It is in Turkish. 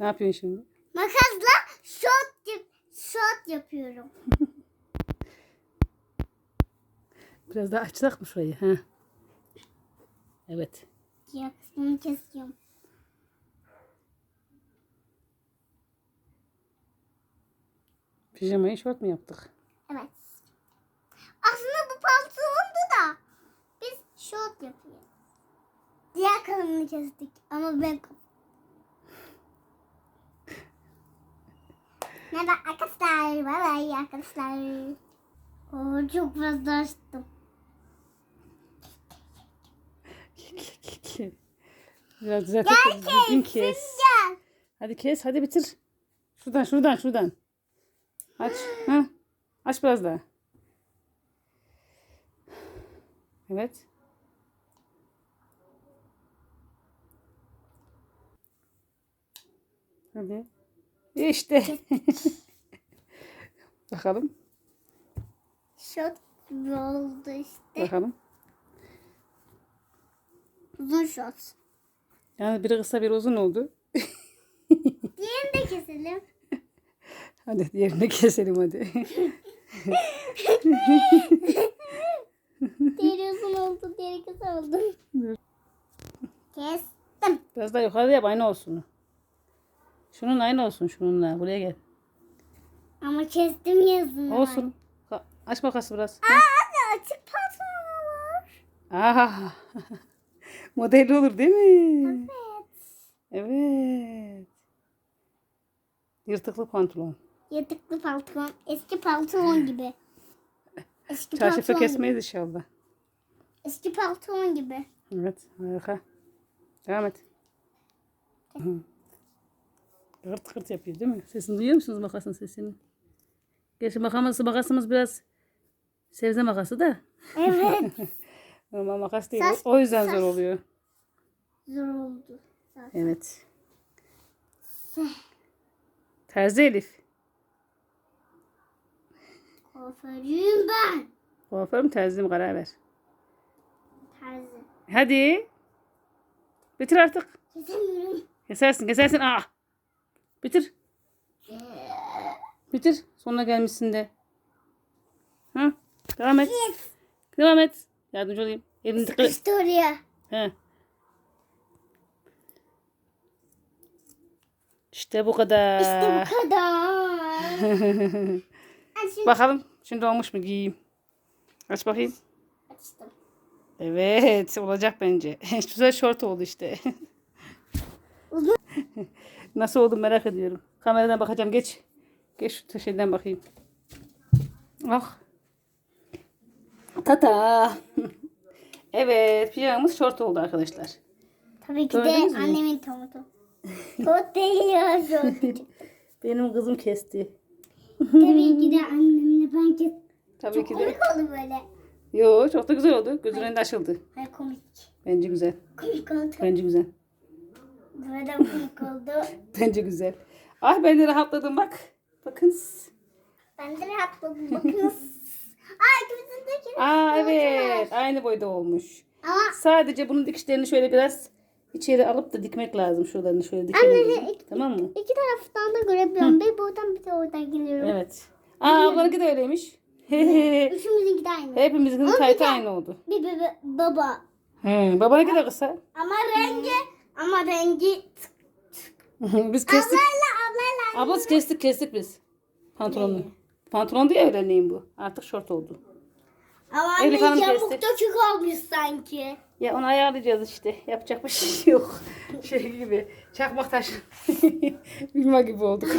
Ne yapıyorsun şimdi? Makasla şort yap şort yapıyorum. Biraz daha açsak mı şurayı? Ha. Evet. Diğer kısmını kesiyorum. Pijamayı şort mu yaptık? Evet. Aslında bu pantolondu da biz şort yapıyoruz. Diğer kalınını kestik ama ben Merhaba arkadaşlar. Bay bay arkadaşlar. Oo, çok fazla açtım. Biraz düzelt. Gel Düzgün kes. kes. Gel. Hadi kes. Hadi bitir. Şuradan şuradan şuradan. Aç. Ha. Aç biraz daha. Evet. Hadi. İşte. Bakalım. Gibi oldu işte. Bakalım. Uzun şort. Yani biri kısa biri uzun oldu. Diğerini de keselim. Hadi diğerini keselim hadi. Diğeri uzun oldu, diğeri kısa oldu. Kestim. Biraz daha yukarıda yap aynı olsun. Şunun aynı olsun şununla. Buraya gel. Ama kestim yazını. Olsun. Ka- Aç makası biraz. Aa anne açık pantolon var. Aha. Modelli olur değil mi? Evet. Evet. Yırtıklı pantolon. Yatıklı pantolon. Eski pantolon gibi. Eski Çarşıfa pantolon gibi. kesmeyiz inşallah. Eski pantolon gibi. Evet harika. Devam et. Hı. Kırt kırt yapıyor değil mi? Sesini duyuyor musunuz makasın sesini? Gerçi makamız, makasımız biraz sebze makası da. Evet. Normal makas değil. Saç- o yüzden saç- zor oluyor. Zor oldu. zaten. Evet. Terzi Elif. Kuaförüyüm ben. Kuaför mü terzi mi karar ver. Terzi. Hadi. Bitir artık. Kesemiyorum. Kesersin kesersin. Aa. Bitir. Bitir. Sonuna gelmişsin de. Ha? Devam et. Devam et. Yardımcı olayım. Elini tıkı. İşte oraya. He. İşte bu kadar. İşte bu kadar. Bakalım şimdi olmuş mu giyeyim. Aç bakayım. açtım. Evet olacak bence. Güzel şort oldu işte. Nasıl oldu merak ediyorum. Kameradan bakacağım geç. Geç şu şeyden bakayım. Ah. Tata. evet pijamamız şort oldu arkadaşlar. Tabii ki de Gördünüz mü? annemin tomutu. Tot değil ya şort. Benim kızım kesti. Tabii ki de annemle ben kes. Tabii Çok ki de. komik oldu böyle. Yo çok da güzel oldu. Gözünün önünde açıldı. Hayır komik. Bence güzel. Komik oldu. Bence güzel. Böyle komik oldu. Bence güzel. Ah ben de rahatladım bak. Bakın. Ben de rahatladım. Bakınız. Aa ikimizin de ikimiz. Aa evet. Aynı boyda olmuş. Ama Sadece bunun dikişlerini şöyle biraz içeri alıp da dikmek lazım. Şuralarını şöyle dikelim. iki- Tamam mı? iki taraftan da görebiliyorum. Bir buradan bir de oradan geliyorum. Evet. Aa ablanınki de öyleymiş. Üçümüzünki de aynı. Hepimizin taytı aynı oldu. Bir bebe baba. He, babanınki de kısa. Ama rengi ama rengi biz kestik. ablayla ablayla. Ablası kestik kestik biz. Pantolonu. Pantolon değil öğreneyim bu. Artık şort oldu. Ama Elif anne Hanım yamuk kesti. dökük olmuş sanki. Ya onu ayarlayacağız işte. Yapacak bir şey yok. Şey gibi. Çakmak taş. Bilma gibi olduk.